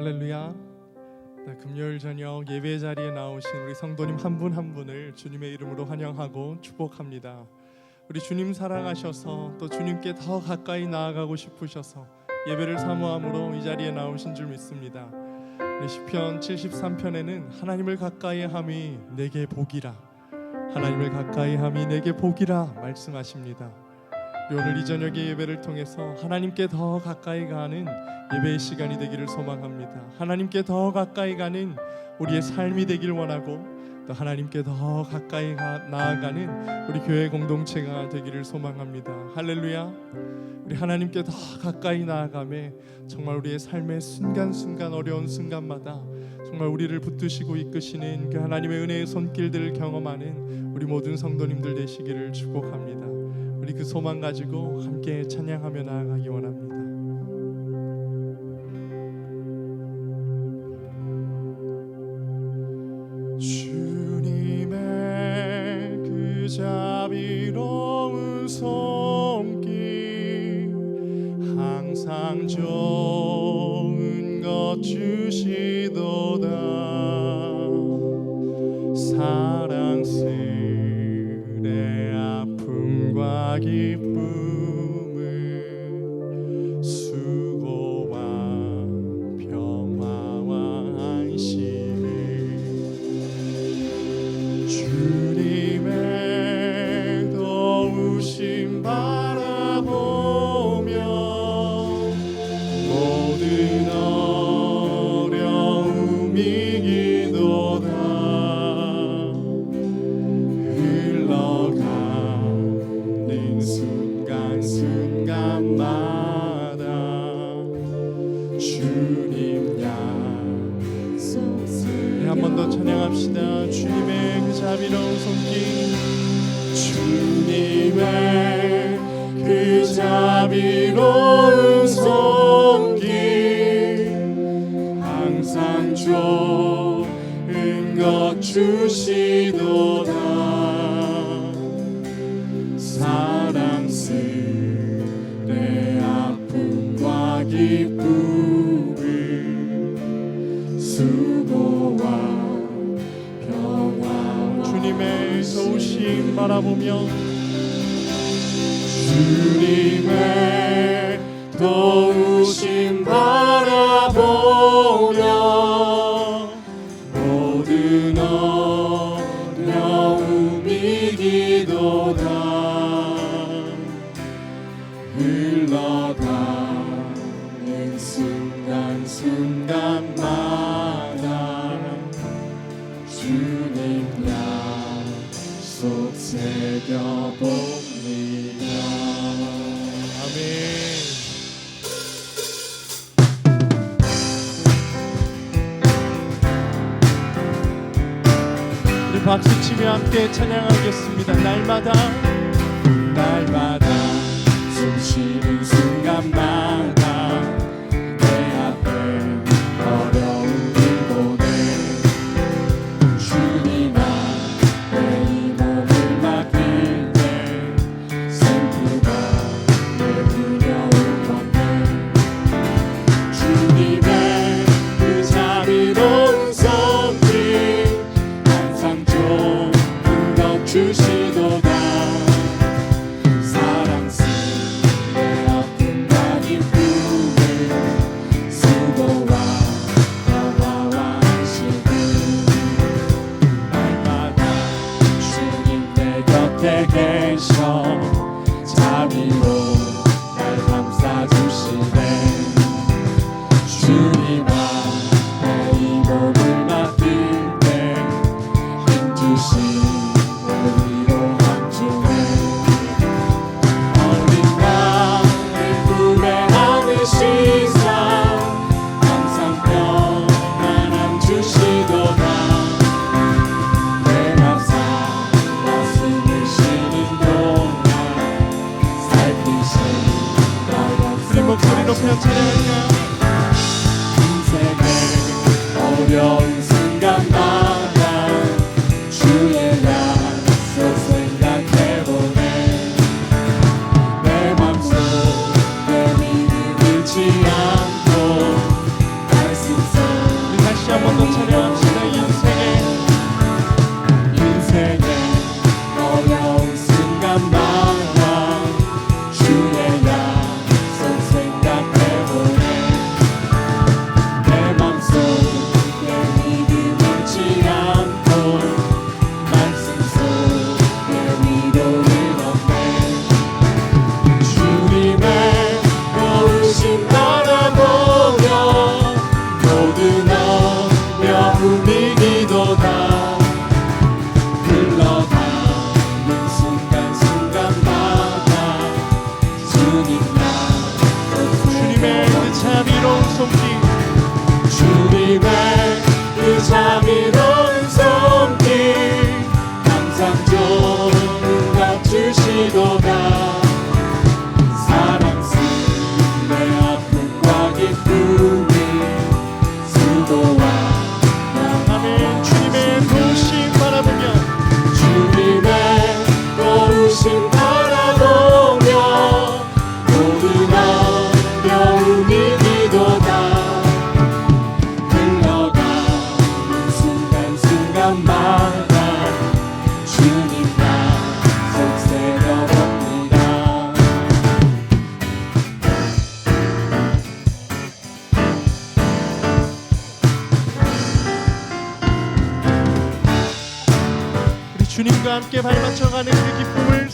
할렐루야. 네, 금요일 저녁 예배 자리에 나오신 우리 성도님 한분한 분을 주님의 이름으로 환영하고 축복합니다. 우리 주님 사랑하셔서 또 주님께 더 가까이 나아가고 싶으셔서 예배를 사모함으로 이 자리에 나오신 줄 믿습니다. 우리 시편 73편에는 하나님을 가까이 함이 내게 복이라 하나님을 가까이 함이 내게 복이라 말씀하십니다. 오늘 이 저녁의 예배를 통해서 하나님께 더 가까이 가는 예배의 시간이 되기를 소망합니다. 하나님께 더 가까이 가는 우리의 삶이 되길 원하고 또 하나님께 더 가까이 가, 나아가는 우리 교회 공동체가 되기를 소망합니다. 할렐루야. 우리 하나님께 더 가까이 나아가매 정말 우리의 삶의 순간순간 어려운 순간마다 정말 우리를 붙드시고 이끄시는 그 하나님의 은혜의 손길들을 경험하는 우리 모든 성도님들 되시기를 축복합니다. 우리 그 소망 가지고 함께 찬양하며 나아가기 원합니다. 그 항상 좋은 것 주시도다 기쁨을 수고와 평화. 주님의 도우심 바라보며 주님 약속 새겨봅니다. 아멘. 우리 박수 치며 함께 찬양하겠습니다. 날마다 see. 함께 발맞춰가는 그 기쁨을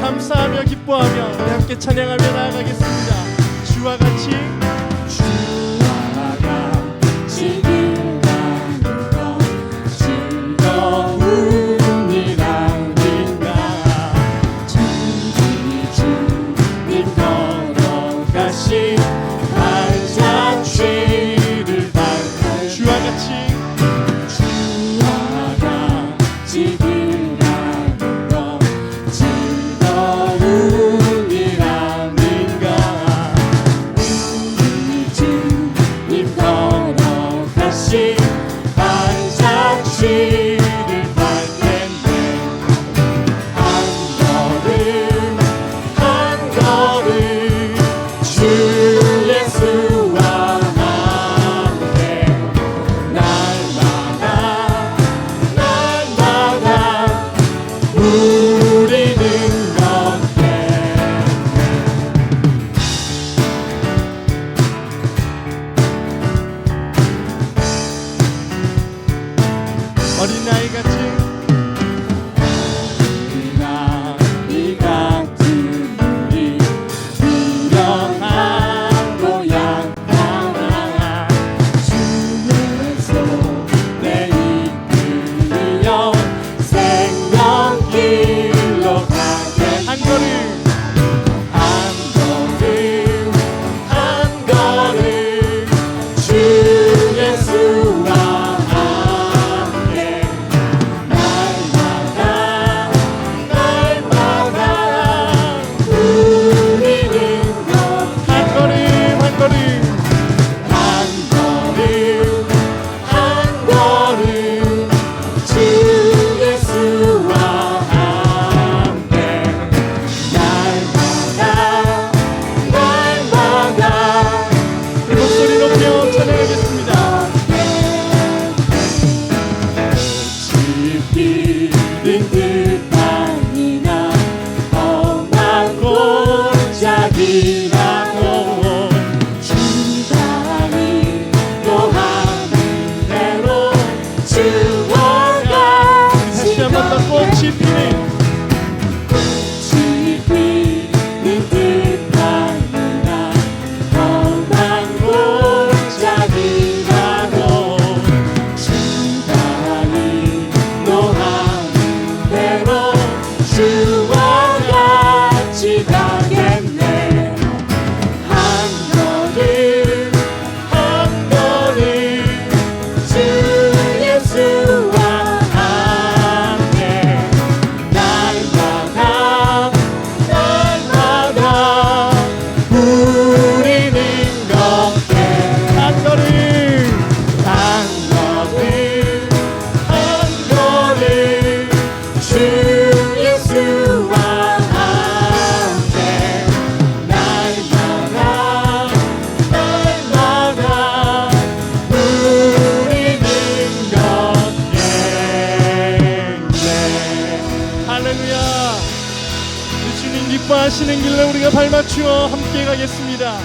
감사하며 기뻐하며 함께 찬양하며 나아가겠습니다. 주와 같이 우리가 발맞추어 함께 가겠습니다.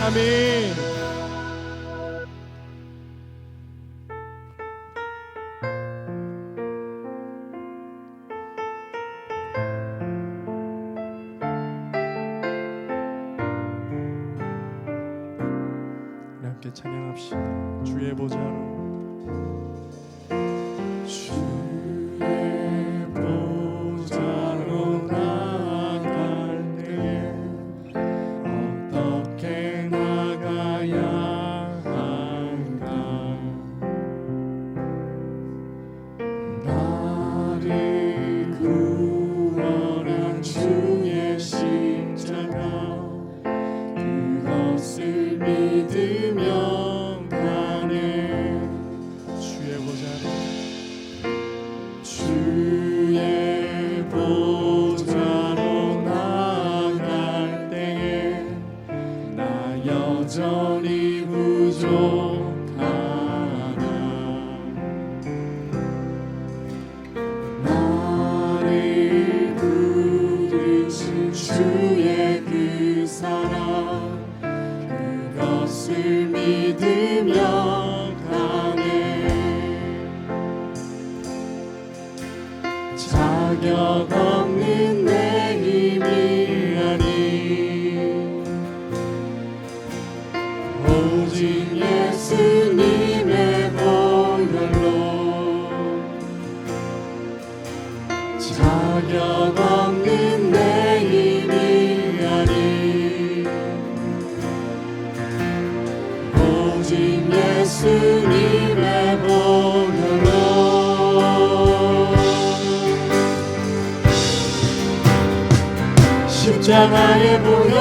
아멘. 신 예수님의 보혈로. 십자가의 보혈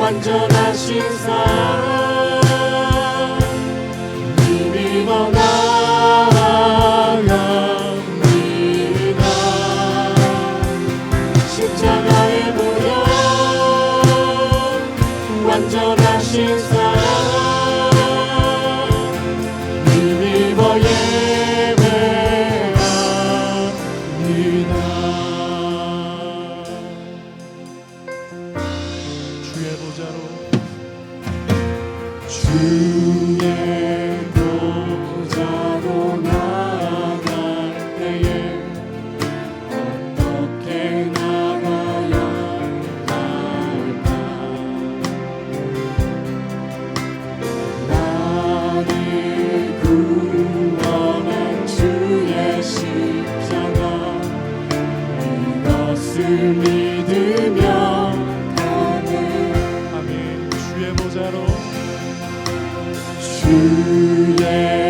완전하신 사랑. 주의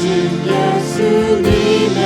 오직 예수님의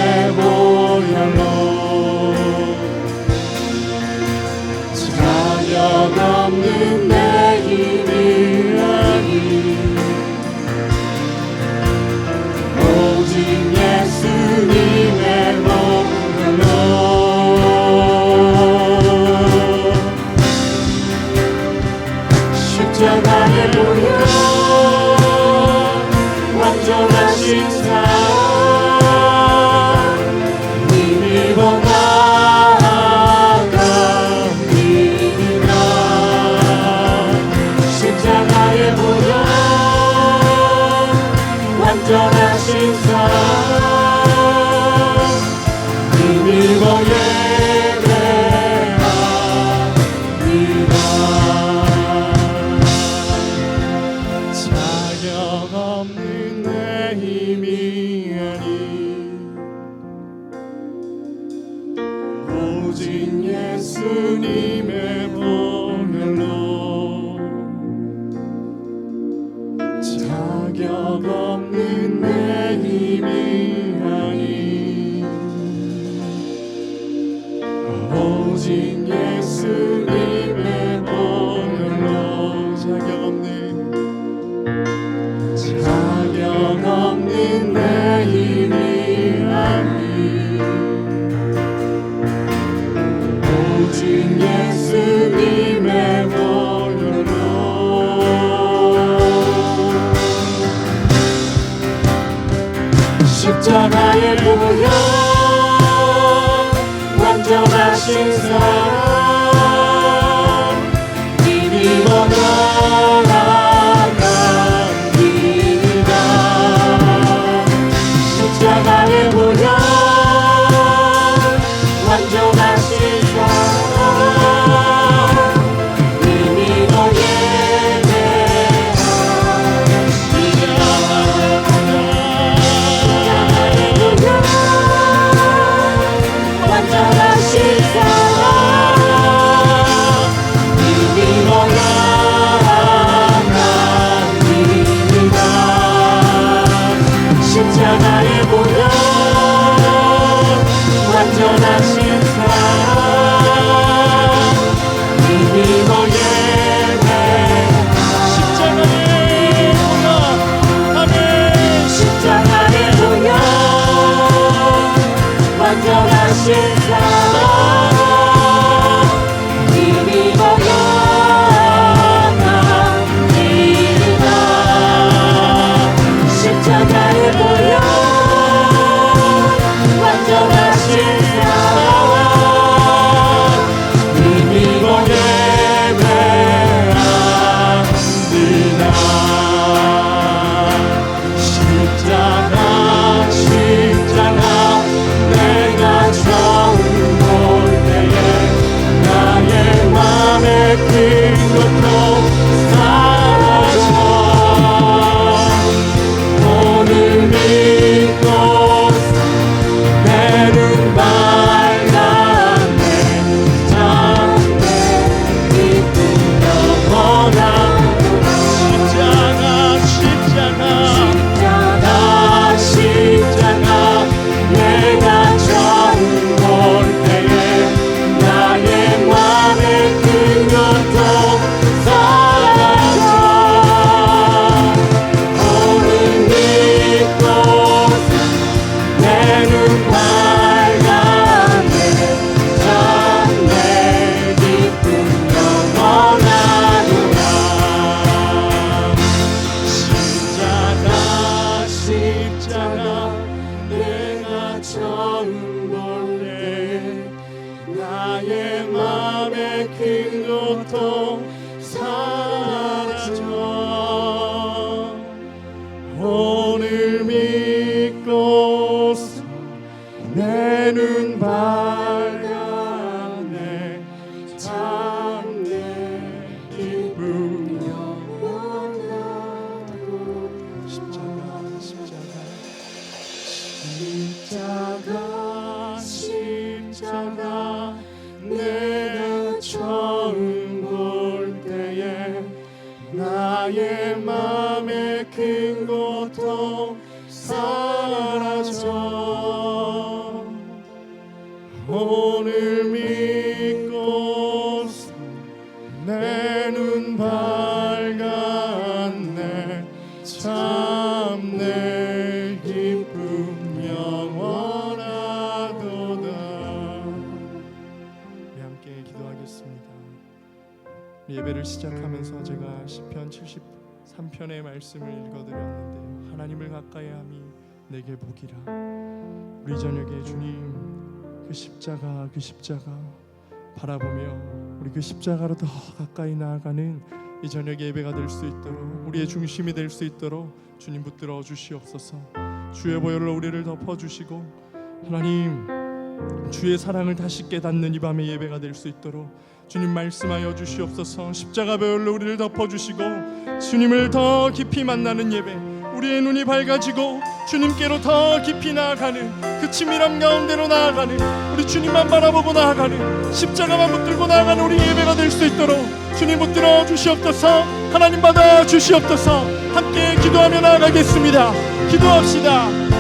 omni 십자가에 보여 완전하신 사. 내 오늘 믿고서 내 눈 밝았네. 참 내 기쁨 영원하도다. 예배를 시작하면서 제가 시편 73편의 말씀을 읽어드렸는데요. 하나님을 가까이 함이 내게 복이라. 우리 저녁에 주님 그 십자가 그 십자가 바라보며 우리 그 십자가로 더 가까이 나아가는 이 저녁 예배가 될 수 있도록 우리의 중심이 될 수 있도록 주님 붙들어 주시옵소서. 주의 보혈로 우리를 덮어 주시고 하나님 주의 사랑을 다시 깨닫는 이 밤의 예배가 될 수 있도록 주님 말씀하여 주시옵소서. 십자가 보혈로 우리를 덮어 주시고 주님을 더 깊이 만나는 예배 우리의 눈이 밝아지고 주님께로 더 깊이 나아가는 그 치밀함 가운데로 나아가는 우리 주님만 바라보고 나아가는 십자가만 붙들고 나아가는 우리 예배가 될 수 있도록 주님 붙들어 주시옵소서. 하나님 받아 주시옵소서. 함께 기도하며 나아가겠습니다. 기도합시다